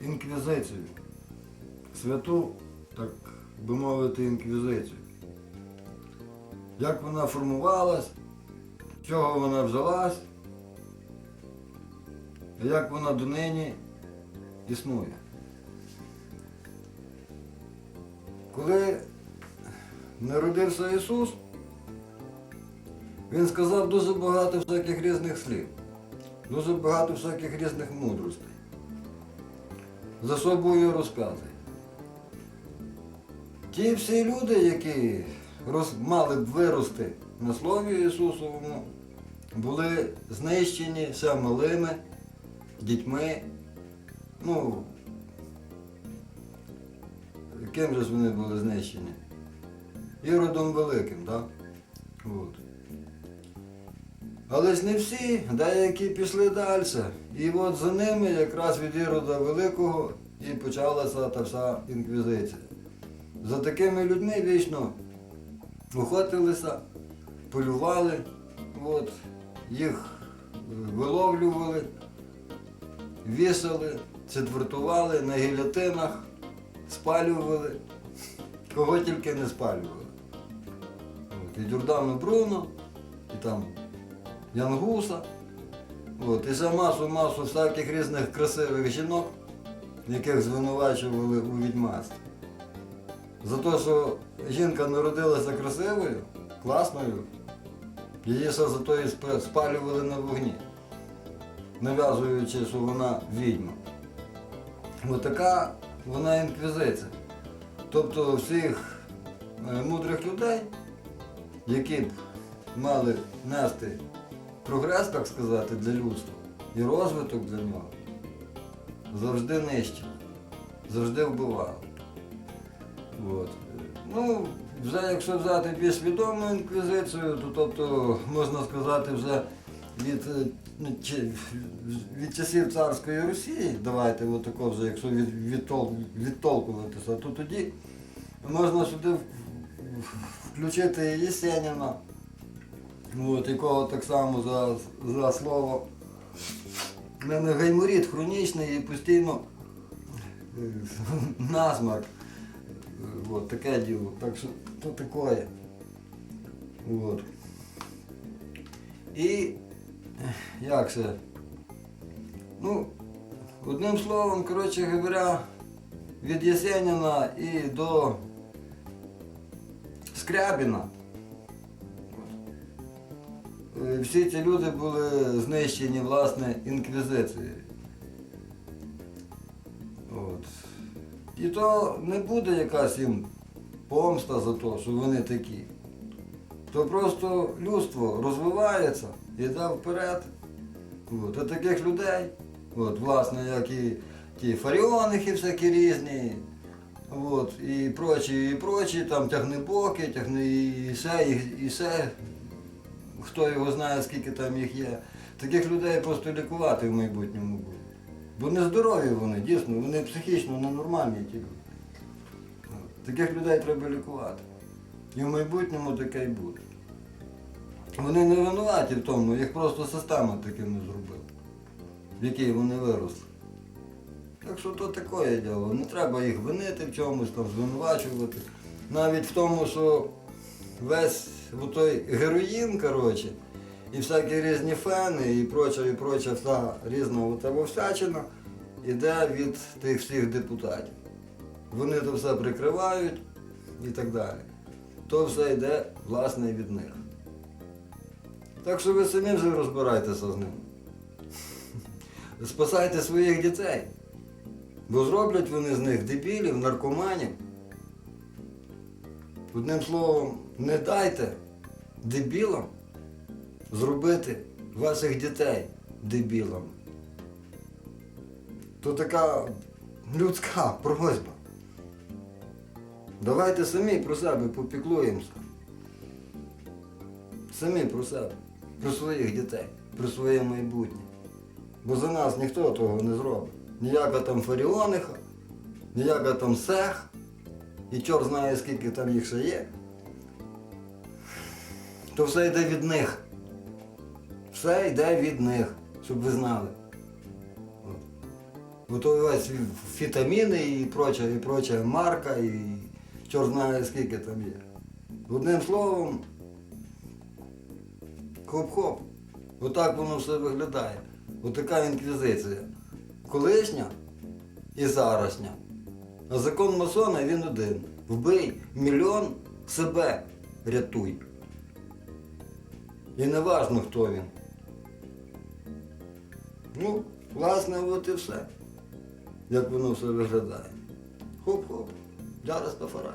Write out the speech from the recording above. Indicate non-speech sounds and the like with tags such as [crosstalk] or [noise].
інквізицію. Святу, так би мовити, інквізицію. Як вона формувалась, чого вона взялась, як вона донині існує. Коли народився Ісус, Він сказав дуже багато всяких різних слів, дуже багато всяких різних мудростей. За собою розказує. Ті всі люди, які роз, мали б вирости на Слові Ісусовому, були знищені все малими, дітьми. Ну, ким же вони були знищені? Іродом Великим, так? От. Але ж не всі, деякі пішли далі. І от за ними якраз від Ірода Великого і почалася та вся інквізиція. За такими людьми вічно охотилися, полювали, от, їх е, виловлювали, вісили, четвертували на гілятинах, спалювали, кого тільки не спалювали. От, і Дюрдану Бруно, і там Янгуса, от, і ще масу-масу всяких різних красивих жінок, яких звинувачували у відьмацтві. За те, що жінка народилася красивою, класною, її ще за то і спалювали на вогні, нав'язуючи, що вона відьма. Ось така вона інквізиція. Тобто всіх е, мудрих людей, які б мали нести прогрес, так сказати, для людства і розвиток для нього, завжди нищили, завжди вбивали. От. Ну, вже якщо взяти більш відому інквізицію, то тобто можна сказати вже від, е, ну, від часів царської Росії, давайте от тако вже, якщо від, відтол, відтолкуватися, то тоді можна сюди включити Єсеніна, от, якого так само за, за слово. У мене гайморіт хронічний і постійно е, [laughs] насмарк. Вот таке діло. Так що то таке. Вот. І як це? Ну, одним словом, коротше говоря, від Єсеніна і до Скрябіна. Е, Всі ці люди були знищені власне інквізицією. От. І то не буде якась їм помста за те, що вони такі. То просто людство розвивається, йде вперед. От. А таких людей, от, власне, як і ті фаріонихи всякі різні, от, і прочі, і прочі, там тягнебоки, тягни і все, і, і все, хто його знає, скільки там їх є. Таких людей просто лікувати в майбутньому буде. Бо нездорові вони, дійсно, вони психічно ненормальні ті люди. Таких людей треба лікувати. І в майбутньому таке й буде. Вони не винуваті в тому, їх просто система таким не зробила, в якій вони виросли. Так що то таке діло. Не треба їх винити в чомусь, там, звинувачувати. Навіть в тому, що весь той героїн, коротше, і всякі різні фени, і проча, і проча вся різна ота вовсячина іде від тих всіх депутатів. Вони то все прикривають і так далі. То все йде, власне, від них. Так що ви самі вже розбирайтеся з ним. Спасайте своїх дітей. Бо зроблять вони з них дебілів, наркоманів. Одним словом, не дайте дебілам зробити ваших дітей дебілами. То така людська просьба. Давайте самі про себе попіклуємося. Самі про себе, про своїх дітей, про своє майбутнє. Бо за нас ніхто того не зробить. Ніяка там фаріониха, ніяка там сех, і чорт знає, скільки там їх ще є. То все йде від них. Все йде від них, щоб ви знали. От. Ото весь фітаміни і проча, і проча марка, і чорт знає скільки там є. Одним словом, хоп-хоп. Отак воно все виглядає. Отака інквізиція. Колишня і зарашня. А закон масона він один. Вбий мільйон себе рятуй. І не важно, хто він. Ну, власне, от і все. Як воно все виглядає. Хоп-хоп. Зараз по фарах.